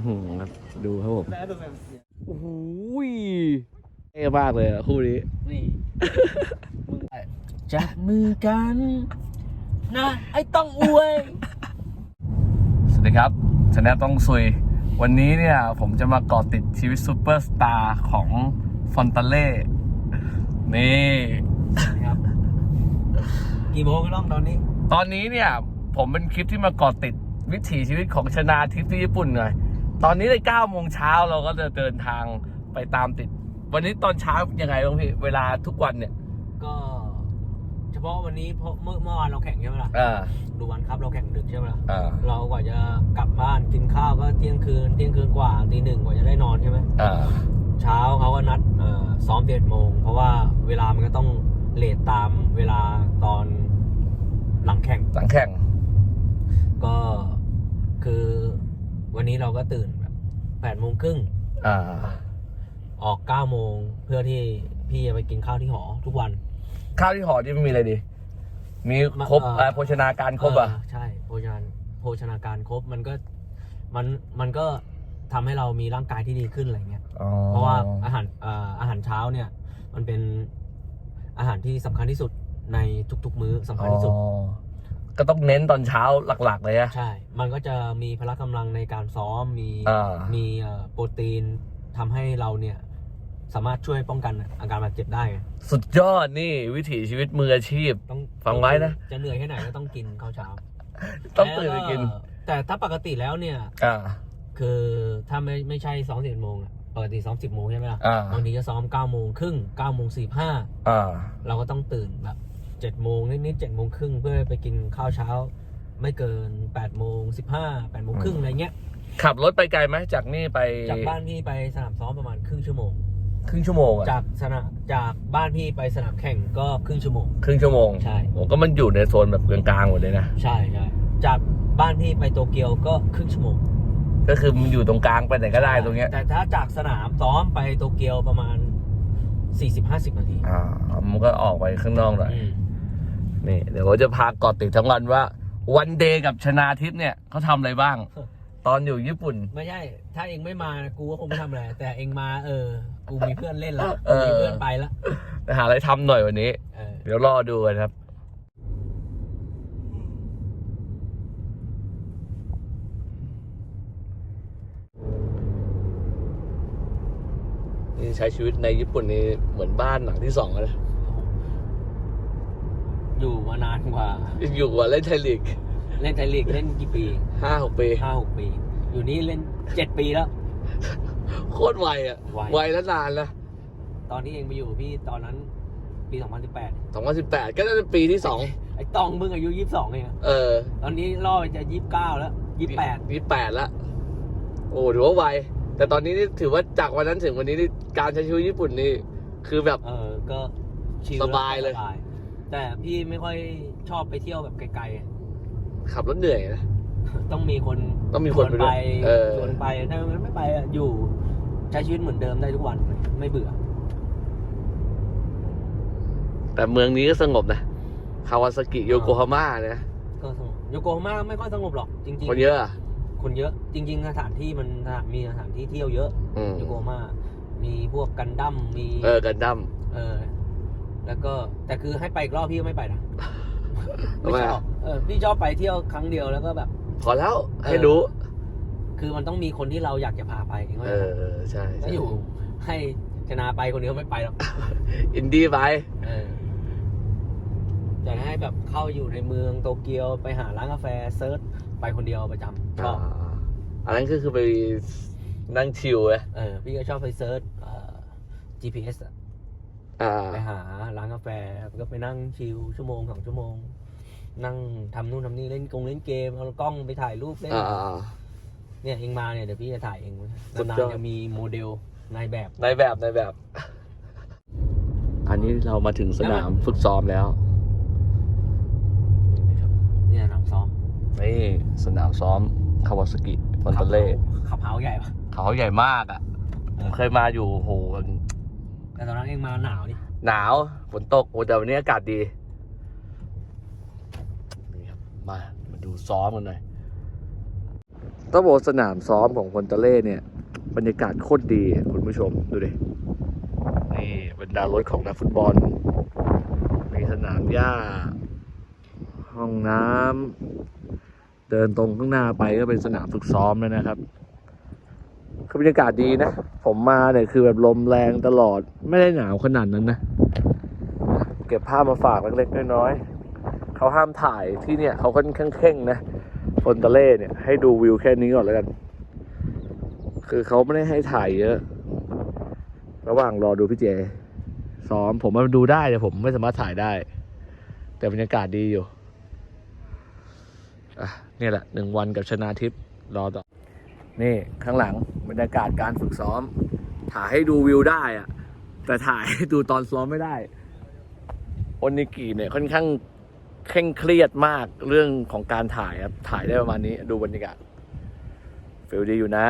อหือครับดูครับผมโอ้โหเท่มากเลยอะคู่นี้นี่จับมือกัน นะไอ้ต้องอวย สวัสดีครับชนะต้องซุย วันนี้เนี่ย ผมจะมาเกาะติดชีวิตซูเปอร์สตาร์ของฟอนตาเล่ นี่ครับ กี่โมงกันน้องตอนนี้ ตอนนี้เนี่ย ผมเป็นคลิปที่มาเกาะติดวิถีชีวิตของชนาทิพย์ที่ญี่ปุ่นหน่อย ตอนนี้เลย9โมงเช้าเราก็จะเดินทางไปตามติด วันนี้ตอนเช้ายังไงบ้างพี่ เวลาทุกวันเนี่ย ก็เฉพาะวันนี้เพราะเมื่อเมื่อวานเราแข่งใช่ไหมล่ะอ่า ดูวันครับเราแข่งดึกใช่ไหมล่ะอ่า เรากว่าจะกลับบ้านกินข้าวก็เที่ยงคืนเที่ยงคืนกว่าตีหนึ่งกว่าจะได้นอนใช่ไหมอ่า เช้าเขาก็นัดเอ่อซ้อมเจ็ดโมงเพราะว่าเวลามันก็ต้องเลทตามเวลาตอนหลังแข่ง หลังแข่ง ก็คือ วันนี้เราก็ตื่นแบบแปดโมงครึ่งอ่าออกเก้าโมงเพื่อที่พี่จะไปกินข้าวที่หอทุกวัน ข้าวที่หอที่มันมีอะไรดี มีครบเอ่อเอ่อโภชนาการครบอะเใช่โภชนาโภชนาการครบมันก็มันมันก็ทำให้เรามีร่างกายที่ดีขึ้นอะไรเงี้ยอ๋อเพราะว่าอาหารเอ่ออาหารเช้าเนี่ย มันเป็นอาหารที่สำคัญที่สุดในทุกๆ มื้อสำคัญที่สุด อ๋อ ก็ต้องเน้นตอนเช้าหลักๆเลยอะใช่ มันก็จะมีพละกำลังในการซ้อม มีอ่า มีเอ่อโปรตีนทำให้เราเนี่ย สามารถช่วยป้องกันอาการบาดเจ็บได้ไงสุดยอดนี่วิถีชีวิตมืออาชีพ ต้องฟังไว้นะ จะเหนื่อยแค่ไหนก็ต้องกินข้าวเช้าต้องตื่นไปกินแล้วแต่ถ้าปกติแล้วเนี่ย อ่า คือถ้าไม่ไม่ใช่ซ้อมสิบโมงอะปกติซ้อมสิบโมงใช่ไหมล่ะอ่า บางทีจะซ้อมเก้าโมงครึ่งเก้าโมงสี่ห้าอ่า เราก็ต้องตื่นแบบ เจ็ดโมงนิดๆเจ็ดโมงครึ่งเพื่อไปกินข้าวเช้า ไม่เกินแปดโมงสิบห้าแปดโมงครึ่งอะไรเงี้ยขับรถไปไกลไหมจากนี่ไปจากบ้านพี่ไปสนามซ้อมประมาณครึ่งชั่วโมง ครึ่งชั่วโมงอะจากสนามจากบ้านพี่ไปสนามแข่งก็ครึ่งชั่วโมง ครึ่งชั่วโมงใช่โอ้ก็มันอยู่ในโซนแบบกลางๆหมดเลยนะใช่ใช่จากบ้านพี่ไปโตเกียวก็ครึ่งชั่วโมงก็คือมันอยู่ตรงกลางไปไหนก็ได้ตรงเนี้ยแต่ถ้าจากสนามซ้อมไปโตเกียวประมาณ 40-50 นาทีอ่ามันก็ออกไปข้างนอกหน่อยอืม นี่ เดี๋ยวผมจะพากอดติดทั้งวันว่า วันเดย์กับชนาทิพย์เนี่ยเขาทำอะไรบ้าง ตอนอยู่ญี่ปุ่น ไม่ใช่ ถ้าเองไม่มากูก็คงไม่ทำอะไร แต่เองมาเออ กูมีเพื่อนเล่นแล้วเออมีเพื่อนไปแล้วไปหาอะไรทำหน่อยวันนี้ เออเดี๋ยวรอดูกันครับ นี่ใช้ชีวิตในญี่ปุ่นนี่เหมือนบ้านหลังที่สองเลย อยู่มานานกว่า อยู่กว่าเล่นไทยลีกเล่นไทยลีกเล่นกี่ปีห้าหกปีห้าหกปี อยู่นี่เล่นเจ็ดปีแล้ว โคตรไวอะไวไวและนานนะตอนที่เองไปอยู่กับพี่ตอนนั้นปี 2018สองพันสิบแปดก็น่าจะปีที่สองไอ้ตองมึงอายุ 22เองอะเออ ตอนนี้ล่อไปจะ 29 แล้ว 28ยี่แปดละโอ้ถือว่าไว แต่ตอนนี้นี่ถือว่าจากวันนั้นถึงวันนี้นี่การใช้ชีวิตญี่ปุ่นนี่ คือแบบ เออ ก็ชิลสบายเลยสบ แต่พี่ไม่ค่อยชอบไปเที่ยวแบบไกลขับรถเหนื่อยนะ ๆ ต้องมีคนต้องมีคนไปชวด้วยเออ ชวนไปถ้าไม่ไปอะอยู่ ใช้ชีวิตเหมือนเดิมได้ทุกวันไม่เบื่อ แต่เมืองนี้ก็สงบนะ คาวาซากิโยโกฮาม่าเนี่ยก็สงบโยโกฮาม่าไม่ค่อยสงบหรอกจริงๆคนเยอะอะคนเยอะ จริง ๆ สถานที่มันมีสถานที่เที่ยวเยอะอืมโยโกฮาม่ามีพวกกันดั้มมีเออกันดั้มเออ แล้วก็แต่คือให้ไปอีกรอบพี่ก็ไม่ไปนะทำไมไม่ชอะอบเออพี่ชอบไปเที่ยวครั้งเดียวแล้วก็แบบ พอแล้วเออให้รู้ คือมันต้องมีคนที่เราอยากจะพาไปเองว่าเออเออใช่ถ้าใช่อยู่ให้ชนะไปคนเดียวไม่ไปหรอกอินดี้ไปเออแต่ให้แบบเข้าอยู่ในเมืองโตเกียวไปหาร้านกาแฟเซิร์ชไปคนเดียวประจำชอบ อ่าอันนั้นก็คือไปนั่งชิลไง เออพี่ก็ชอบไปเซิร์ชเอ่อ GPS อะ อ่า ไปหาร้านกาแฟก็ไปนั่งชิลชั่วโมงสองชั่วโมง นั่งทำนู่นทำนี่เล่นกงเล่นเกมเอากล้องไปถ่ายรูปเล่นอ่าอ่า เนี่ยเองมาเนี่ยเดี๋ยวพี่จะถ่ายเองสุดนานยอด ๆจะมีโมเดลนายแบบในแบบในแบบ อันนี้เรามาถึงสนามฝึกซ้อมแล้ว เนี่ยสนามซ้อมนี่ สนามซ้อมคาวาซากิฟอนเตเล่ขับเฮาใหญ่ปะเขาใหญ่มากอะ ผมเคยมาอยู่โห แต่ตอนนั้นเองมาหนาวดิหนาวฝนตกโอ้แต่วันนี้อากาศดีนี่ครับมามาดูซ้อมกันหน่อยต้องบอกว่าสนามซ้อมของคนตะเล่เนี่ย บรรยากาศโคตรดีคุณผู้ชมดูดินี่บรรดารถของนักฟุตบอลมีสนามหญ้า ห้องน้ำเดินตรงข้างหน้าไปก็เป็นสนามฝึกซ้อมแล้วนะครับ คือบรรยากาศดีนะ ผมมาเนี่ยคือแบบลมแรงตลอด ไม่ได้หนาวขนาดนั้นนะ เก็บภาพมาฝากเล็กๆน้อยๆเขาห้ามถ่ายที่เนี่ยเขาค่อนข้างเคร่งนะฟอนตาเล่เนี่ยให้ดูวิวแค่นี้ก่อนแล้วกัน คือเขาไม่ได้ให้ถ่ายเยอะ ระหว่างรอดูพี่เจ ซ้อมผมมาดูได้แต่ผมไม่สามารถถ่ายได้ แต่บรรยากาศดีอยู่ อะเนี่ยแหละหนึ่งวันกับชนาทิพย์รอต่อ นี่ข้างหลังบรรยากาศการฝึกซ้อม ถ่ายให้ดูวิวได้อะแต่ถ่ายให้ดูตอนซ้อมไม่ได้โอนิกิเนี่ยค่อนข้างเคร่งเครียดมากเรื่องของการถ่ายครับถ่ายได้ประมาณนี้ดูบรรยากาศฟิลดีอยู่นะ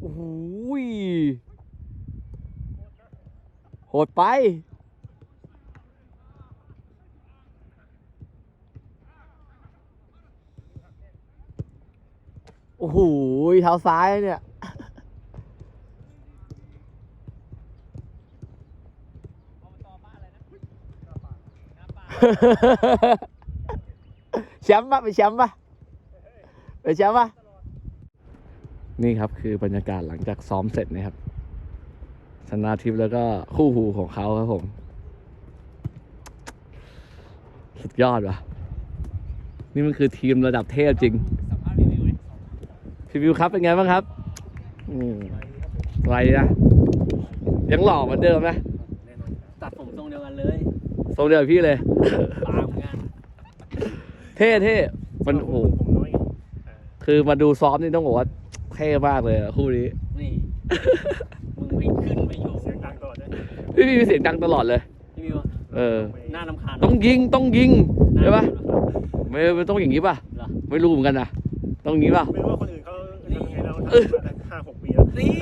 โอ้โหโหดไป โอ้โหเท้าซ้ายเนี่ยแชมป์ปะเป็นแชมป์ปะเป็นแชมป์ปะ นี่ครับคือบรรยากาศหลังจากซ้อมเสร็จนะครับชนาทิพย์แล้วก็คู่หูของเขาครับผม สุดยอดว่ะ นี่มันคือทีมระดับเทพจริงพี่วิวครับเป็นไงบ้างครับอืมไรนะ ยังหล่อเหมือนเดิมนะตัดผมทรงเดียวกันเลยทรงเดียวกับพี่เลยปามงานเท่เท่มันโอ้โหผมน้อยไงคือมาดูซ้อมนี่ต้องบอกว่า เท่มากเลยอะคู่นี้นี่มึงวิ่งขึ้นไปอยู่เสียงดังตลอดเลยพี่มีเสียงดังตลอดเลย พี่มิวเออ หน้าลำคาญต้องยิงต้องยิงใช่ปะไม่ไม่ต้องอย่างนี้ป่ะเหรอไม่รู้เหมือนกันนะต้องอย่างนี้ป่ะไม่รู้ว่าคนอื่นเขาทำยังไงเราเออทำมาตั้งห้าหกปีแล้วนี่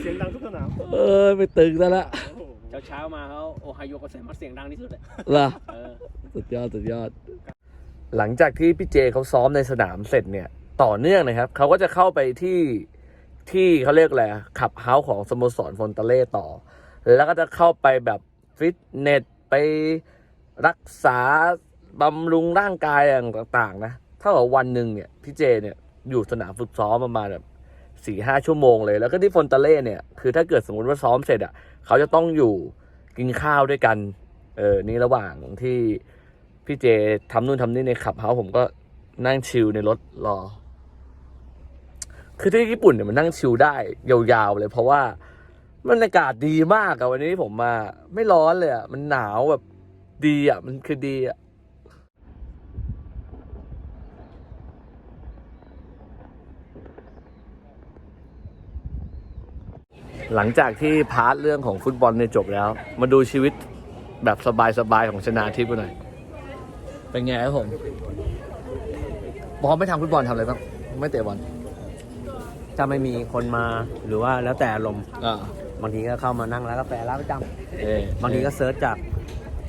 เสียงดังทุกสนามเออไปตึงซะละโอ้โหเช้าเช้าๆมาเขาโอไฮโอก็เสียงมาเสียงดังที่สุดเลยเหรอเออสุดยอดสุดยอด หลังจากที่พี่เจเขาซ้อมในสนามเสร็จเนี่ย ต่อเนื่องนะครับ เขาก็จะเข้าไปที่ที่เขาเรียกอะไรขับเฮาส์ของสโมสรฟอนตาเล่ต่อ แล้วก็จะเข้าไปแบบฟิตเนสไปรักษาบำรุงร่างกายอย่างต่างๆนะเท่ากับวันหนึ่งเนี่ยพี่เจเนี่ยอยู่สนามฝึกซ้อมประมาณแบบสี่ห้าชั่วโมงเลย แล้วก็ที่ฟอนตาเล่เนี่ยคือถ้าเกิดสมมติว่าซ้อมเสร็จอะเขาจะต้องอยู่กินข้าวด้วยกันเออนี่ระหว่างที่พี่เจทำนู่นทำนี่ในขับเฮาส์ผมก็นั่งชิลในรถรอ คือที่ญี่ปุ่นเนี่ยมันนั่งชิลได้ยาวๆเลย เพราะว่ามันอากาศดีมากอะวันนี้ผมมา ไม่ร้อนเลยอะมันหนาวแบบดีอะมันคือดีอะหลังจากที่พาร์ทเรื่องของฟุตบอลเนี่ยจบแล้ว มาดูชีวิตแบบสบายๆของชนาทิพย์กันหน่อย เป็นไงครับผมพอไม่ทำฟุตบอลทำอะไรบ้างไม่เตะบอล ถ้าไม่มีคนมาหรือว่าแล้วแต่อารมณ์อ่าบางทีก็เข้ามานั่งร้านกาแฟร้านประจเอ่อำบางทีก็เซิร์ชจาก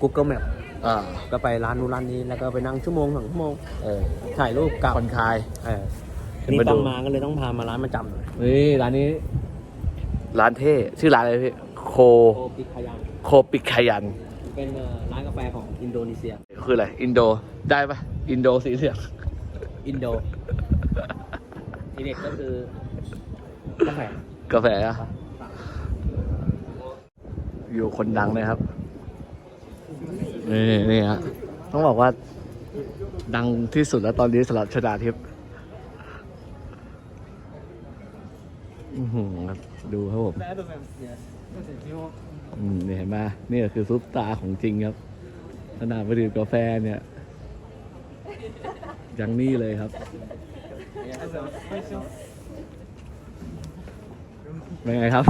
Google Map อ่าก็ไปร้านนู้นร้านนี้แล้วก็ไปนั่งชั่วโมงสองชั่วโมงเออถ่ายรูปกลับผ่อนคลาย เออขึ้นนี่มาต้ดูองมาก็เลยต้องพามาร้านประจำหน่อยนี่ร้านนี้ ร้านเท่ชื่อร้านอะไรพี่โคโอปิคายันโคปิคายัน เป็นเอ่อร้านกาแฟของอินโดนีเซีย คืออะไร อินโด ได้ปะอินโดสีเหลืองอินโด ทีเด็ดก็คือกาแฟกาแฟอะอยู่คนดังนะครับ นี่นี่ฮะต้องบอกว่า ดังที่สุดแล้วตอนนี้สำหรับชนาทิพย์อื้อหือดูครับผมนี่เห็นไหมนี่คือซุปตาของจริงครับขนาดไปดื่มกาแฟเนี่ย อย่างนี้เลยครับ เป็นไงครับ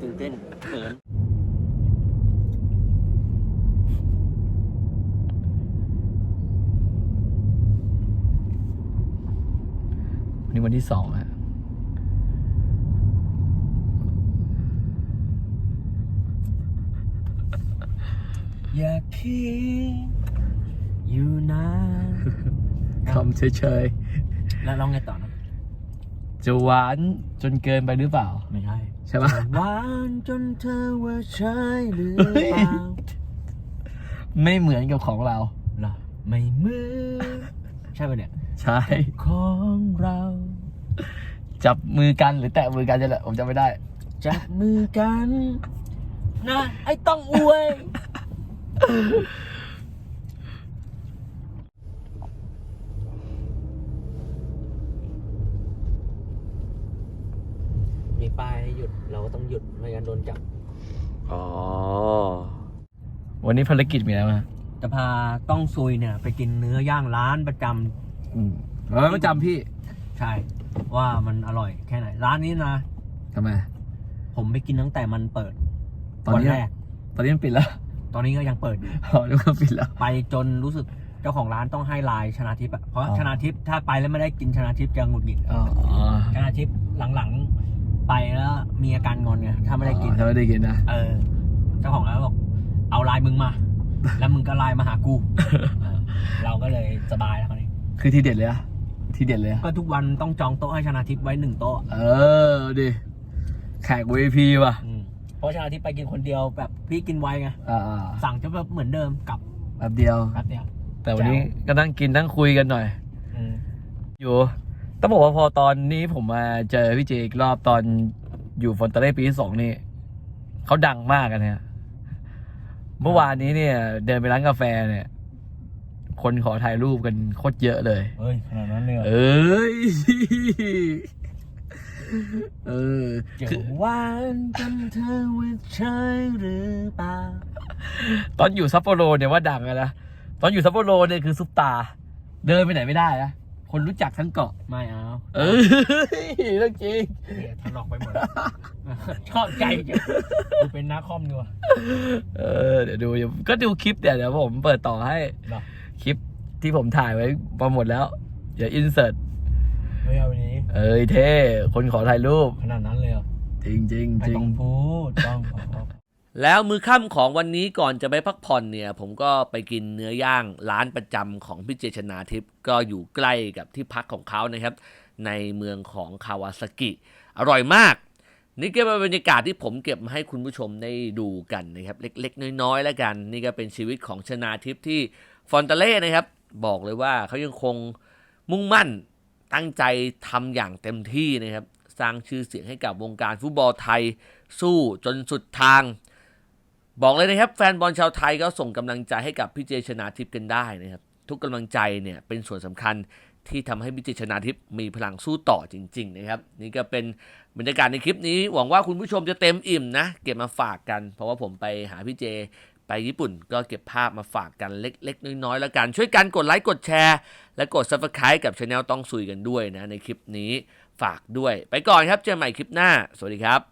ตื่นเต้นเขินวันนี้วันที่สองอะอย่าคิด อยู่นานคำเฉยแล้วร้องไงต่อนะๆ จะหวานจนเกินไปหรือเปล่า ไม่ใช่ใช่ปะ หวานจนเธอว่าใช่หรือเปล่าไม่เหมือนกับของเรา เหรอไม่เหมือนใช่ปะเนี่ยใช่ ของเราจับมือกันหรือแตะมือกันจะแหละ ผมจำไม่ได้ จับมือกัน นะ ไอ้ต้องอวย ป้ายให้หยุดเราก็ต้องหยุดไม่งั้นโดนจับ อ๋อ วันนี้ภารกิจมีอะไรมางจะพาต้องซุยเนี่ย ไปกินเนื้อย่างร้านประจำอืมเออประจำพี่ใช่ ว่ามันอร่อยแค่ไหน ร้านนี้นะ ทำไม ผมไปกินตั้งแต่มันเปิดตอนวันนี้ แรก ตอนนี้มันปิดแล้ว ตอนนี้ก็ยังเปิดอยู่ อ๋อนึกว่าปิดแล้ว ไปจนรู้สึกเจ้าของร้านต้องให้ไลน์ชนะทิพย์อะเพราะอ๋อชนะทิพย์ถ้าไปแล้วไม่ได้กินชนะทิพย์จะหงุดหงิดอ๋อ ชนะทิพย์หลังๆ ไปแล้วมีอาการงอนไงถ้าไม่ได้กินถ้าไม่ได้กินนะ เออ เจ้าของร้านบอกเอาไลน์มึงมา แล้วมึงก็ไลน์มาหากูเออเราก็เลยสบายแล้วคราวนี้ คือทีเด็ดเลยอะทีเด็ดเลยอะก็ทุกวันต้องจองโต๊ะให้ชนะทิพย์ไว้หนึ่งโต๊ะเออดิแขก VIP ว่ะ อืมเพราะชนะทิพย์ไปกินคนเดียวแบบพี่กินไวไง อ่าสั่งจะแบบเหมือนเดิมกลับๆแบบเดียว แป๊บเดียวแต่วันนี้ก็นั่งกินนั่งคุยกันหน่อย อืมอยู่ ต้องบอกว่าพอตอนนี้ผมมาเจอพี่เจอีกรอบตอนอยู่ฟอนเตเล่ปีที่สองนี่เขาดังมากกันเนี่ยเมื่อวานนี้เนี่ย เดินไปร้านกาแฟเนี่ย คนขอถ่ายรูปกันโคตรเยอะเลย เฮ้ยขนาดนั้นเลยเหรอเอ้ย เออ เกี่ยคือวหวานจนเธอว่าใช่หรือเปล่าตอนอยู่ซัปโปโรเนี่ยว่าดังอะนะ ตอนอยู่ซัปโปโรเนี่ยคือซุปตา เดินไปไหนไม่ได้นะ คนรู้จักทั้งเกาะไม่เอาเออเรื่องจริงเดี๋ยวถลอกไปหมดชอบใจจังกูเป็นนักคอมดีกว่าเออเดี๋ยวดูเดี๋ยวก็ดูคลิปเดี๋ยวเดี๋ยวผมเปิดต่อให้เหรอคลิปที่ผมถ่ายไว้มาหมดแล้ว เดี๋ยวอินเสิร์ตไม่เอาวันนี้ เอ้ยเท่คนขอถ่ายรูปขนาดนั้นเลยเหรอจริงจริงไม่จริต้องงพูดต้องขอ แล้วมือค่ำของวันนี้ก่อนจะไปพักผ่อนเนี่ย ผมก็ไปกินเนื้อย่างร้านประจำของพี่เจชนาทิพย์ก็อยู่ใกล้กับที่พักของเขานะครับ ในเมืองของคาวาซากิ อร่อยมาก นี่ก็เป็นบรรยากาศที่ผมเก็บมาให้คุณผู้ชมได้ดูกันนะครับ เล็กๆ น้อยๆแล้วกัน นี่ก็เป็นชีวิตของชนาทิพย์ที่ฟอนเตเล่นะครับ บอกเลยว่าเขายังคงมุ่งมั่นตั้งใจทำอย่างเต็มที่นะครับ สร้างชื่อเสียงให้กับวงการฟุตบอลไทย สู้จนสุดทาง บอกเลยนะครับแฟนบอลชาวไทยก็ส่งกำลังใจให้กับพี่เจชนาทิพย์กันได้นะครับ ทุกกำลังใจเนี่ยเป็นส่วนสำคัญที่ทำให้พี่เจชนาทิพย์มีพลังสู้ต่อจริง ๆ นะครับ นี่ก็เป็นบรรยากาศในคลิปนี้ หวังว่าคุณผู้ชมจะเต็มอิ่มนะ เก็บมาฝากกัน เพราะว่าผมไปหาพี่เจไปญี่ปุ่นก็เก็บภาพมาฝากกันเล็ก ๆ น้อยๆแล้วกัน ช่วยกันกดไลค์กดแชร์ และกด subscribe กับช anel ต้องซุยกันด้วยนะในคลิปนี้ฝากด้วย ไปก่อนครับเจอกันใหม่คลิปหน้า สวัสดีครับ